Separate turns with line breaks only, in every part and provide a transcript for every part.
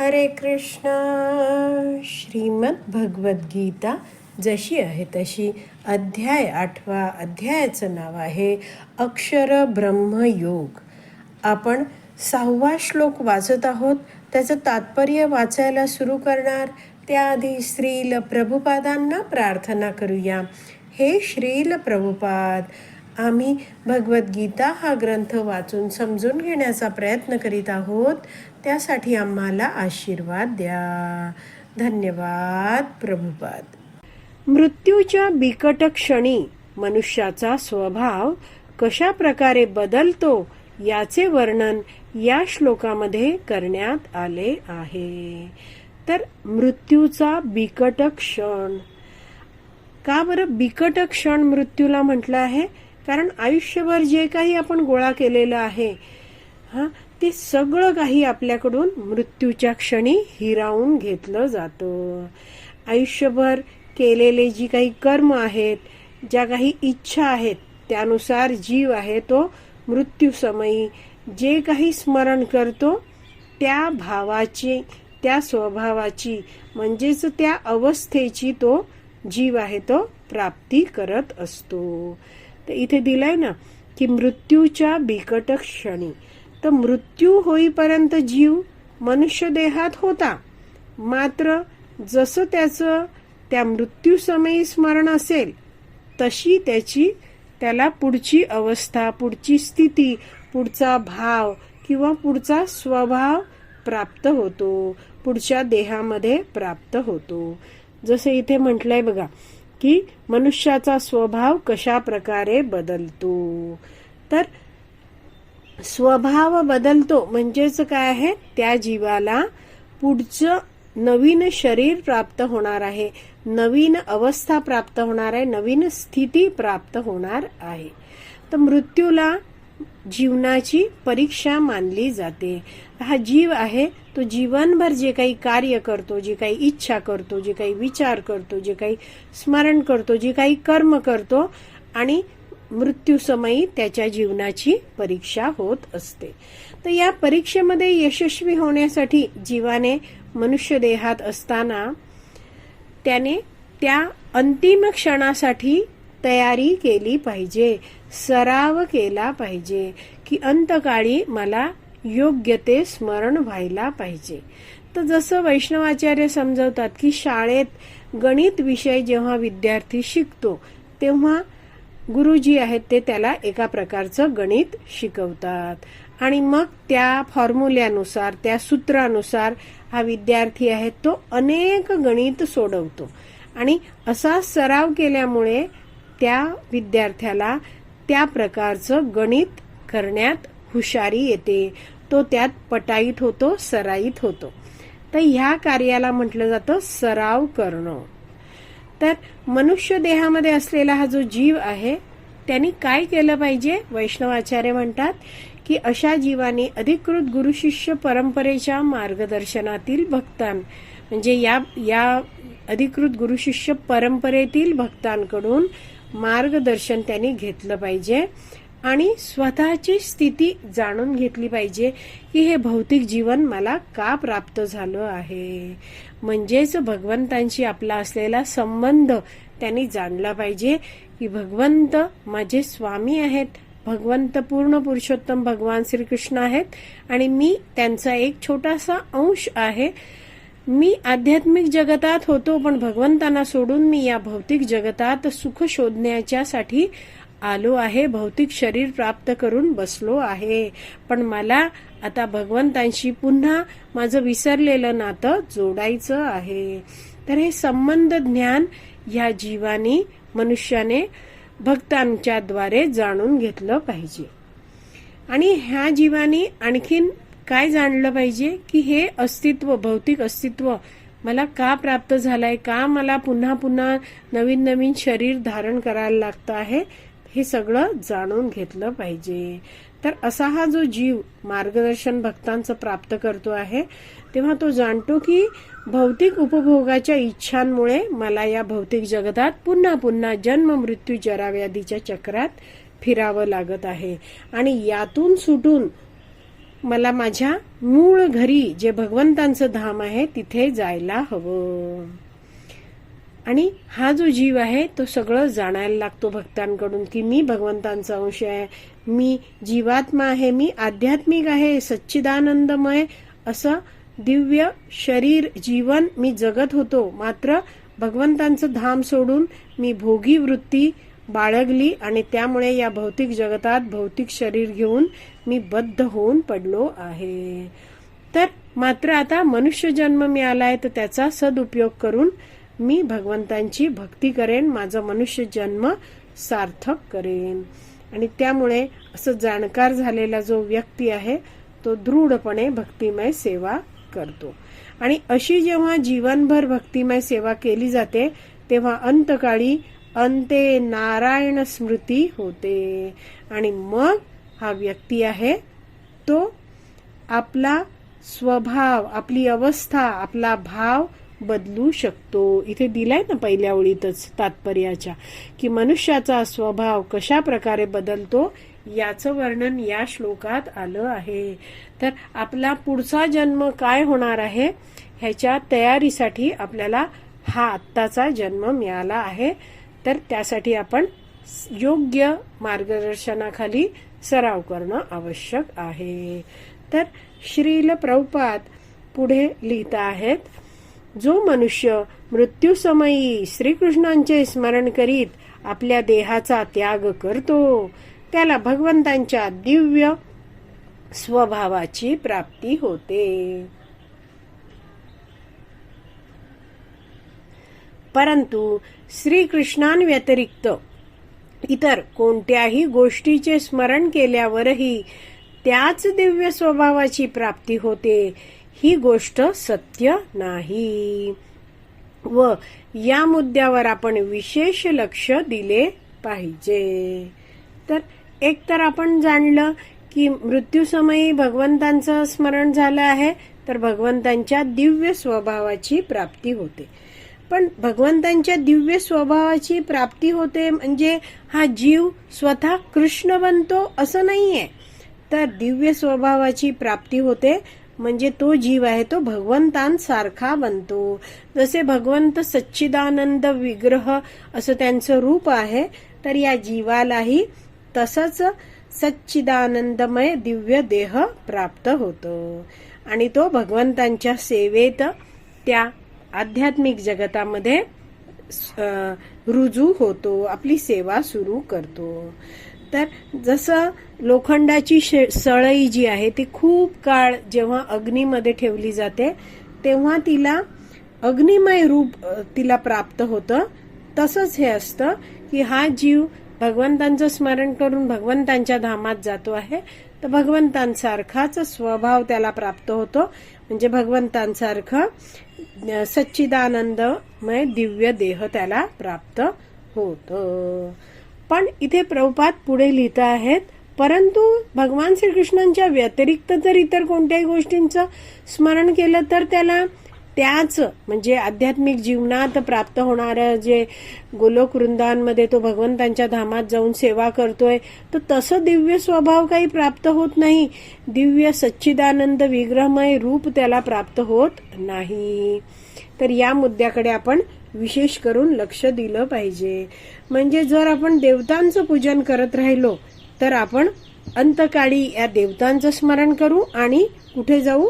हरे कृष्ण. श्रीमद भगवद्गीता जशी आहे तशी अध्याय आठवा अध्यायाचं नाव आहे अक्षर ब्रह्मयोग आपण सहावा श्लोक वाचत आहोत. त्याचं तात्पर्य वाचायला सुरू करणार. त्याआधी श्रील प्रभुपादांना प्रार्थना करूया. हे श्रील प्रभुपाद आम्ही भगवद्गीता हा ग्रंथ वाचून समजून घेण्याचा प्रयत्न करीत आहोत. त्यासाठी आम्हाला आशीर्वाद द्या. धन्यवाद प्रभुपाद. मृत्यूच्या बिकट क्षणी मनुष्याचा स्वभाव कशा प्रकारे बदलतो याचे वर्णन या श्लोकामध्ये करण्यात आले आहे. तर मृत्यूचा बिकट क्षण. का बरं बिकट क्षण मृत्यूला म्हटलं आहे? कारण आयुष्यभर जे काही आपण गोळा केलेलं आहे हा ते सगळं काही आपल्याकडून मृत्यूच्या क्षणी हिरावून घेतलं जातं. आयुष्यभर केलेले जी काही कर्म आहेत ज्या काही इच्छा आहेत त्यानुसार जीव आहे तो मृत्यूसमयी. जे काही स्मरण करतो त्या भावाची त्या स्वभावाची म्हणजेच त्या अवस्थेची तो जीव आहे तो प्राप्ती करत असतो. तर इथे दिलंय ना की मृत्यूच्या बिकट क्षणी. तर मृत्यू होईपर्यंत जीव मनुष्य देहात होता. मात्र जसं त्याचं त्या मृत्यूसमयी स्मरण असेल तशी त्याची त्याला पुढची अवस्था पुढची स्थिती पुढचा भाव किंवा पुढचा स्वभाव प्राप्त होतो. पुढच्या देहामध्ये प्राप्त होतो. जसं इथे म्हटलंय बघा की मनुष्याचा स्वभाव कशा प्रकारे बदलतो? तर स्वभाव बदलतो म्हणजेच काय आहे? त्या जीवाला पुढचं नवीन शरीर प्राप्त होणार आहे. नवीन अवस्था प्राप्त होणार आहे. नवीन स्थिती प्राप्त होणार आहे. तर मृत्यूला जीवनाची परीक्षा मानली जाते. हा जीव आहे तो जीवनभर जे काही कार्य करतो जे काही इच्छा करतो जे काही विचार करतो जे काही स्मरण करतो जे काही कर्म करतो आणि मृत्यूसमयी त्याच्या जीवनाची परीक्षा होत असते. तर या परीक्षेमध्ये यशस्वी होण्यासाठी जीवाने मनुष्य देहात असताना त्याने त्या अंतिम क्षणासाठी तयारी केली पाहिजे सराव केला पाहिजे की अंतकाळी मला योग्य ते स्मरण व्हायला पाहिजे. तर जसं वैष्णवाचार्य समजवतात की शाळेत गणित विषय जेव्हा विद्यार्थी शिकतो तेव्हा गुरुजी आहेत ते त्याला एका प्रकारचं गणित शिकवतात. आणि मग त्या फॉर्म्युल्यानुसार त्या सूत्रानुसार हा विद्यार्थी आहे तो अनेक गणित सोडवतो. आणि असा सराव केल्यामुळे त्या विद्यार्थ्याला त्या प्रकारचं गणित करण्यात हुशारी येते. तो त्यात पटाईत होतो सराईत होतो. तर ह्या कार्याला म्हटलं जातं सराव करणं. तर मनुष्य देहामध्ये असलेला हा जो जीव आहे त्यांनी काय केलं पाहिजे? वैष्णवाचार्य म्हणतात की अशा जीवाने अधिकृत गुरुशिष्य परंपरेच्या मार्गदर्शनातील भक्तां म्हणजे या या अधिकृत गुरुशिष्य परंपरेतील भक्तांकडून मार्गदर्शन त्यांनी घेतलं पाहिजे आणि स्वतःची स्थिती जाणून घेतली पाहिजे की हे भौतिक जीवन मला का प्राप्त झालं आहे. म्हणजेच भगवंतांशी आपला असलेला संबंध त्यांनी जाणला पाहिजे की भगवंत माझे स्वामी आहेत भगवंत पूर्ण पुरुषोत्तम भगवान श्रीकृष्ण आहेत आणि मी त्यांचा एक छोटासा अंश आहे. मी आध्यात्मिक जगतात होतो पण भगवंतांना सोडून मी या भौतिक जगतात सुख शोधण्याच्यासाठी आलो आहे भौतिक शरीर प्राप्त करून बसलो आहे. पण मला आता भगवंतांशी पुन्हा माझं विसरलेलं नातं जोडायचं आहे. तर हे संबंध ज्ञान ह्या जीवानी मनुष्याने भक्तांच्या द्वारे जाणून घेतलं पाहिजे. आणि ह्या जीवानी आणखीन काय जाणलं पाहिजे की हे अस्तित्व भौतिक अस्तित्व मला का प्राप्त झालंय? का मला पुन्हा पुन्हा नवीन नवीन शरीर धारण करायला लागतं आहे? हे सगळं जाणून घेतलं पाहिजे. तर असा हा जो जीव मार्गदर्शन भक्तांचं प्राप्त करतो आहे तेव्हा तो जाणतो की भौतिक उपभोगाच्या इच्छांमुळे मला या भौतिक जगतात पुन्हा पुन्हा जन्म मृत्यू जराव्याधीच्या चक्रात फिरावं लागत आहे. आणि यातून सुटून मला माझ्या मूळ घरी जे भगवंतांचं धाम आहे तिथे जायला हवं. आणि हा जो जीव आहे तो सगळं जाणायला लागतो भक्तांकडून की मी भगवंतांचा अंश आहे मी जीवात्मा आहे मी आध्यात्मिक आहे सच्चिदानंदमय असं दिव्य शरीर जीवन मी जगत होतो. मात्र भगवंतांचं धाम सोडून मी भोगी वृत्ती बाळगली आणि त्यामुळे या भौतिक जगतात भौतिक शरीर घेऊन मी बद्ध होऊन पडलो आहे. तर मात्र आता मनुष्य जन्म मिळालाय तर त्याचा सदुपयोग करून मी भगवंतांची भक्ती करेन माझा मनुष्य जन्म सार्थक करेन. आणि त्यामुळे असं जाणकार झालेला जो व्यक्ती आहे तो दृढपणे भक्तिमय सेवा करतो. आणि अशी जेव्हा जीवनभर भक्तिमय सेवा केली जाते तेव्हा अंतकाळी अंते नारायण स्मृती होते. आणि मग हा व्यक्ती आहे तो आपला स्वभाव आपली अवस्था आपला भाव बदलू शकतो. इथे दिलाय ना पहिल्या ओळीतच तात्पर्याच्या की मनुष्याचा स्वभाव कशा प्रकारे बदलतो याचं वर्णन या श्लोकात आलं आहे. तर आपला पुढचा जन्म काय होणार आहे? ह्याच्या तयारीसाठी आपल्याला हा आत्ताचा जन्म मिळाला आहे. तर त्यासाठी आपण योग्य मार्गदर्शनाखाली सराव करणं आवश्यक आहे. तर श्रील प्रभुपाद पुढे लिहित आहेत जो मनुष्य मृत्यूसमयी श्रीकृष्णांचे स्मरण करीत आपल्या देहाचा त्याग करतो त्याला भगवंतांच्या दिव्य स्वभावाची प्राप्ती होते. परंतु श्रीकृष्णांव्यतिरिक्त इतर कोणत्याही गोष्टीचे स्मरण केल्यावरही त्याच दिव्य स्वभावाची प्राप्ती होते ही गोष्ट सत्य नाही. व या मुद्द्यावर आपण विशेष लक्ष दिले पाहिजे. तर एक तर आपण जाणलं की मृत्यूसमयी भगवंतांचं स्मरण झालं आहे तर भगवंतांच्या दिव्य स्वभावाची प्राप्ती होते. पण भगवंतांच्या दिव्य स्वभावाची प्राप्ती होते म्हणजे हा जीव स्वतः कृष्ण बनतो असं नाहीये. तर दिव्य स्वभावाची प्राप्ती होते म्हणजे तो जीव आहे तो भगवंतांसारखा बनतो. जसे भगवंत सच्चिदानंद विग्रह असं त्यांचं रूप आहे तर या जीवालाही तसंच सच्चिदानंदमय दिव्य देह प्राप्त होतो. आणि तो भगवंतांच्या सेवेत त्या आध्यात्मिक जगतामध्ये रुजू होतो आपली सेवा सुरू करतो. तर जसं लोखंडाची शे सळई जी आहे ती खूप काळ जेव्हा अग्नीमध्ये ठेवली जाते तेव्हा तिला अग्निमय रूप तिला प्राप्त होतं. तसंच हे असतं की हा जीव भगवंतांचं स्मरण करून भगवंतांच्या धामात जातो आहे. तर भगवंतांसारखाच स्वभाव त्याला प्राप्त होतो. म्हणजे भगवंतांसारखं सच्चिदानंदमय दिव्य देह त्याला प्राप्त होतं. पण इथे प्रभुपात पुढे लिहित आहेत परंतु भगवान श्रीकृष्णांच्या व्यतिरिक्त जर इतर कोणत्याही गोष्टींचं स्मरण केलं तर त्याला त्याच म्हणजे आध्यात्मिक जीवनात प्राप्त होणारं जे गोलोक वृंदांमध्ये तो भगवंतांच्या धामात जाऊन सेवा करतोय तर तसं दिव्य स्वभाव काही प्राप्त होत नाही. दिव्य सच्चिदानंद विग्रहमय रूप त्याला प्राप्त होत नाही. तर या मुद्द्याकडे आपण विशेष करून लक्ष दिलं पाहिजे. म्हणजे जर आपण देवतांचं पूजन करत राहिलो तर आपण अंतकाळी या देवतांचं स्मरण करू आणि कुठे जाऊ?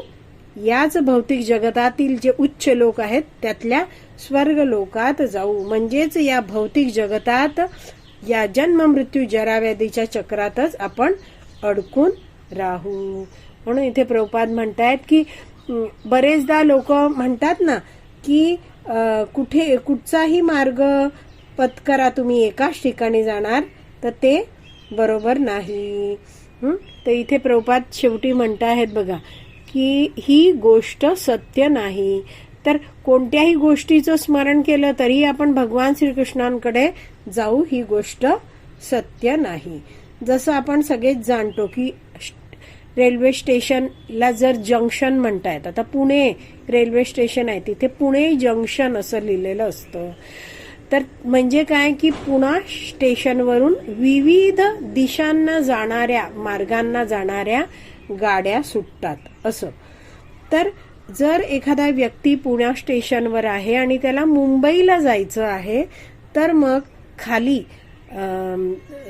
याच भौतिक जगतातील जे उच्च लोक आहेत त्यातल्या स्वर्ग लोकात जाऊ. म्हणजेच या भौतिक जगतात या जन्म मृत्यू जराव्याधीच्या चक्रातच आपण अडकून राहू. म्हणून इथे प्रभुपाद म्हणतायत की बरेचदा लोक म्हणतात ना की कुठे कुठचाही मार्ग पत्करा तुम्ही एकाच ठिकाणी जाणार तर ते बरोबर नाही. तर इथे प्रभुपाद शेवटी म्हणताहेत बघा की ही गोष्ट सत्य नाही. तर कोणत्याही गोष्टीचं स्मरण केलं तरी आपण भगवान श्रीकृष्णांकडे जाऊ ही गोष्ट सत्य नाही. जसं आपण सगळेच जाणतो की रेल्वे स्टेशनला जर जंक्शन म्हणतायत आता पुणे रेल्वे स्टेशन आहे तिथे पुणे जंक्शन असं लिहिलेलं असतं. तर म्हणजे काय की पुणा स्टेशनवरून विविध दिशांना जाणाऱ्या मार्गांना जाणाऱ्या गाड्या सुटतात असं. तर जर एखादा व्यक्ती पुण्या स्टेशनवर आहे आणि त्याला मुंबईला जायचं आहे तर मग खाली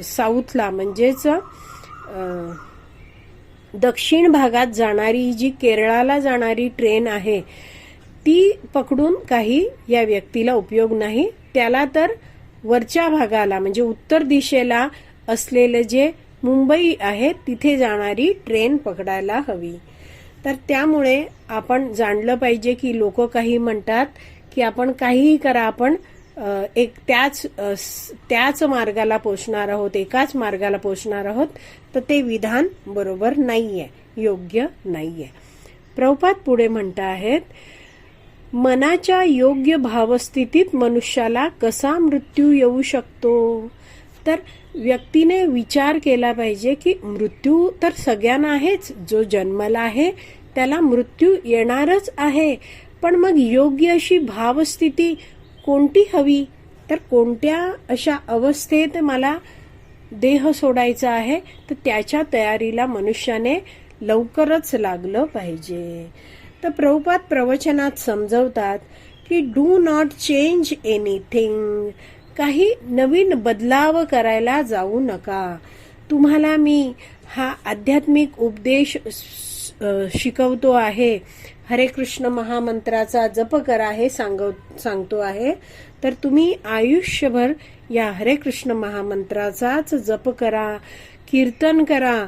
साऊथला म्हणजेच दक्षिण भागात जाणारी जी केरळाला जाणारी ट्रेन आहे ती पकडून काही या व्यक्तीला उपयोग नाही. त्याला तर वरच्या भागाला म्हणजे उत्तर दिशेला असलेलं जे मुंबई आहे तिथे जाणारी ट्रेन पकडायला हवी. तर त्यामुळे आपण जाणलं पाहिजे की लोक काही म्हणतात की आपण काहीही करा आपण एक त्याच त्याच मार्गाला पोचणार आहोत एकाच मार्गाला पोचणार आहोत तर ते विधान बरोबर नाहीये योग्य नाहीये. प्रभुपात पुढे म्हणत आहेत मनाच्या योग्य भावस्थितीत मनुष्याला कसा मृत्यू येऊ शकतो? तर व्यक्तीने विचार केला पाहिजे की मृत्यू तर सगळ्यांना आहेच. जो जन्मला आहे त्याला मृत्यू येणारच आहे. पण मग योग्य अशी भावस्थिती कोणती हवी? तर कोणत्या अशा अवस्थेत मला देह सोडायचा आहे? तर त्याच्या तयारीला मनुष्याने लवकरच लागलं पाहिजे. तर प्रभुपात प्रवचनात समजवतात की डू नॉट चेंज एनिथिंग काही नवीन बदलाव करायला जाऊ नका. तुम्हाला मी हा आध्यात्मिक उपदेश शिकवतो आहे. हरे कृष्ण महामंत्राचा जप करा हे सांगव सांगतो आहे. तर तुम्ही आयुष्यभर या हरे कृष्ण महामंत्राचाच जप करा कीर्तन करा.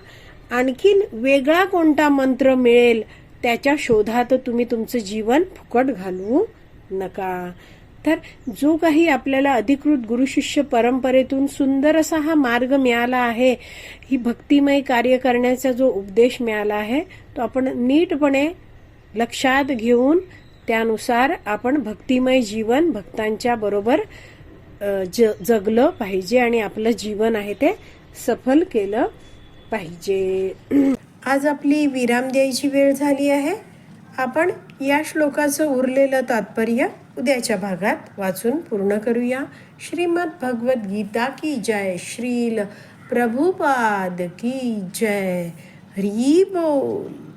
आणखीन वेगळा कोणता मंत्र मिळेल त्याच्या शोधात तुम्ही तुमचं जीवन फुकट घालवू नका. तर जो काही आपल्याला अधिकृत गुरुशिष्य परंपरेतून सुंदर असा हा मार्ग मिळाला आहे ही भक्तिमय कार्य करण्याचा जो उपदेश मिळाला आहे तो आपण नीटपणे लक्षात घेऊन त्यानुसार आपण भक्तिमय जीवन भक्तांच्या बरोबर ज जगलं पाहिजे आणि आपलं जीवन आहे ते सफल केलं पाहिजे. आज आपली विराम द्यायची वेळ झाली आहे. आपण या श्लोकाचं उरलेलं तात्पर्य उद्याच्या भागात वाचून पूर्ण करूया. श्रीमद भगवत गीता की जय. श्रील प्रभुपाद की जय. हरी बोल.